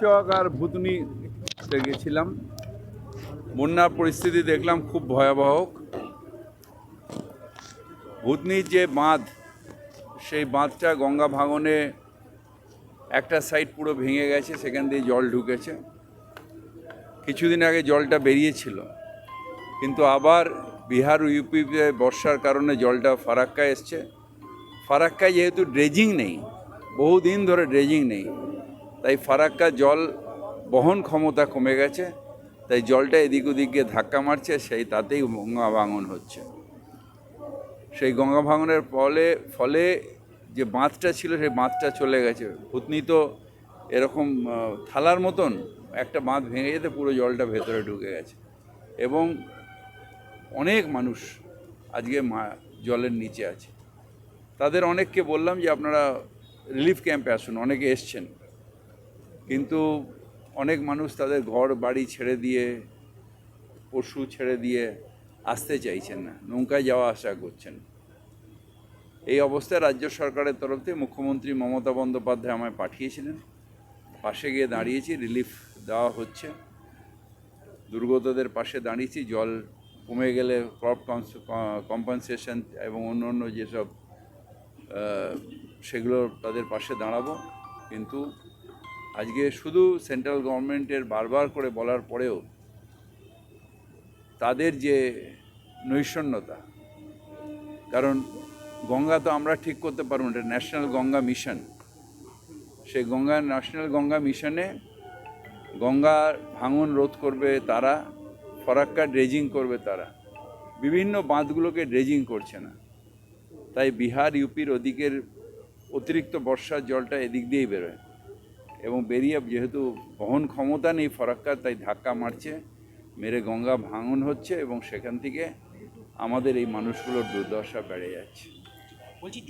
চক আর ভুতনিতে গেছিলাম। বন্যার পরিস্থিতি দেখলাম খুব ভয়াবহ ভুতনির যে বাঁধ, সেই বাঁধটা গঙ্গা ভাঙনে একটা সাইড পুরো ভেঙে গেছে, সেখান দিয়ে জল ঢুকেছে। কিছুদিন আগে জলটা বেরিয়েছিল, কিন্তু আবার বিহার ইউপিতে বর্ষার কারণে জলটা ফারাক্কায় এসছে। ফারাক্কায় যেহেতু ড্রেজিং নেই, বহুদিন ধরে ড্রেজিং নেই তাই ফারাক্কা জল বহন ক্ষমতা কমে গেছে, তাই জলটা এদিক ওদিক গিয়ে ধাক্কা মারছে, সেই তাতেই গঙ্গা ভাঙন হচ্ছে। সেই গঙ্গা ভাঙনের ফলে ফলে যে বাঁধটা ছিল, সেই বাঁধটা চলে গেছে। ভূতনি তো এরকম থালার মতন একটা বাঁধ ভেঙে যেতে পুরো জলটা ভেতরে ঢুকে গেছে। এবং অনেক মানুষ আজকে জলের নিচে আছে। তাদের অনেককে বললাম যে, আপনারা রিলিফ ক্যাম্পে আসুন, অনেকে এসছেন। কিন্তু অনেক মানুষ তাদের ঘর, বাড়ি ছেড়ে দিয়ে, পশু ছেড়ে দিয়ে আসতে চাইছেন না, নৌকায় যাওয়া আসা করছেন। এই অবস্থায় রাজ্য সরকারের তরফ থেকে মুখ্যমন্ত্রী মমতা বন্দ্যোপাধ্যায় আমায় পাঠিয়েছিলেন। পাশে গিয়ে দাঁড়িয়েছি, রিলিফ দেওয়া হচ্ছে। দুর্গতদের পাশে দাঁড়িয়েছি, জল কমে গেলে ক্রপ কম্পেনসেশন এবং অন্য অন্য যেসব সেগুলো তাদের পাশে দাঁড়াবো। কিন্তু আজকে শুধু সেন্ট্রাল গভর্নমেন্টের বারবার করে বলার পরেও তাদের যে নৈষণ্যতা কারণ গঙ্গা তো আমরা ঠিক করতে পারব না ন্যাশনাল গঙ্গা মিশন। সেই গঙ্গা, ন্যাশনাল গঙ্গা মিশনে গঙ্গার ভাঙন রোধ করবে তারা, ফরাক্কা ড্রেজিং করবে তারা। বিভিন্ন বাঁধগুলোকে ড্রেজিং করছে না। তাই বিহার, ইউপির ওদিকের অতিরিক্ত বর্ষার জলটা এদিক দিয়েই বেরোয়। এবং বেরিয়ে যেহেতু বহন ক্ষমতা নেই ফরাক্কার তাই ধাক্কা মারছে, মেরে গঙ্গা ভাঙন হচ্ছে এবং সেখান থেকে আমাদের এই মানুষগুলোর দুর্দশা বেড়ে যাচ্ছে। বলছি